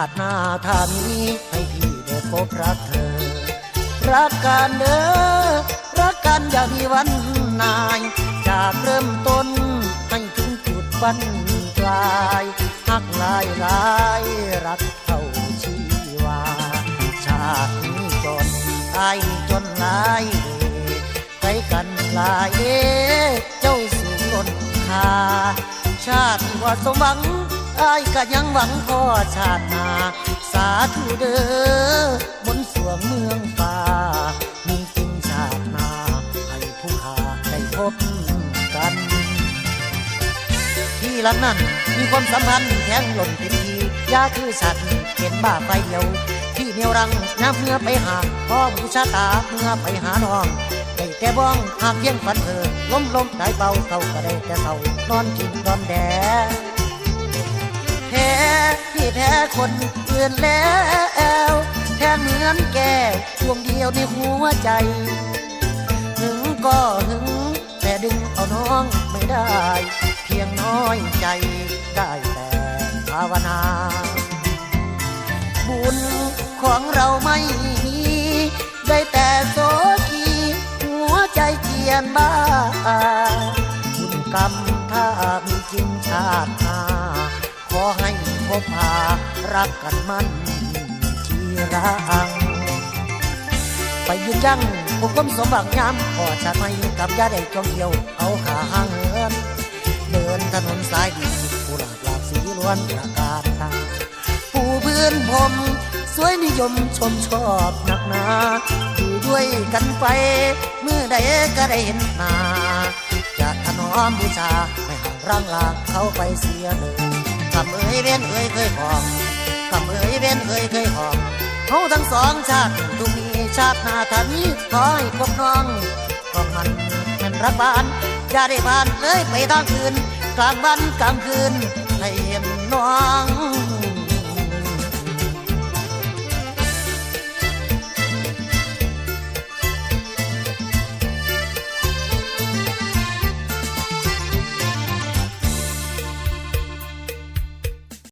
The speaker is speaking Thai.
าติหน้าถ้ามีให้พี่ได้พบรักเธอ รักกันเด้อรักกันอย่ามีวันนาย จากเริ่มต้นให้ถึงจุดบรรปลายหักลายลายรักเท่าชีวา ชาตินี้จนอายจนลายไปกันลายเจ้าสูงล้นคาชาติว่าสมหวัง อายก็ยังหวังพ่อชาตินาสาธุเด้อบนสวงเมืองฟ้า มีจริงชาตินา ให้ผู้ขาได้พบกัน ที่หลังนั้นมีความสัมพันธ์แทงหล่นเป็นทียาคือสัตว์เป็นบ้าไฟเดียวที่เนียวรังน้ำเมื่อไปหาพ่อผู้ชาตาเมื่อไปหาน้องได้แต่บ้องหากเพียงฝันเธอล้มลมได้เบาเศร้าก็ได้แต่เศร้านอนกินนอนแดแพ้พี่แพ้คนอื่นแล้วแค่เหมือนแก่ดวงเดียวในหัวใจถึงก็ถึง แต่ดึงเอาน้องไม่ได้ เพียงน้อยใจได้แต่ภาวนา บุญของเราไม่มี ได้แต่โสกีหัวใจเกียนบ้าบุญกรรมถ้ามีจริงชาติ อให้พบพารักกันมันทีรัง ไปยืนยังพวกผมสมบังยามขอชาติไม่กับยาได้จองเดียว เอาขาหางเหินเดินถนนสายดีผู้หลากหลากสีล้วนประกาศตาผู้เพื่อนผมสวยนิยมชมชอบหนักหนาอยู่ด้วยกันไปเมื่อใดก็ได้เห็นหน้าจะถนอมบูชาไม่ห่างร่างลาเขาไปเสียเลย คำเอ้ยเว้นเอ้ยเคยหอมคำเอ้ยเว้นเอ้ยเคยหอมเขาทั้งสองชาติตุ้มีชาติหน้าถ้ามีขอให้พบน้องก็มันมันรักบ้านอย่าได้ผ่านเลยไปทางคืนกลางวันกลางคืนให้เห็นน้อง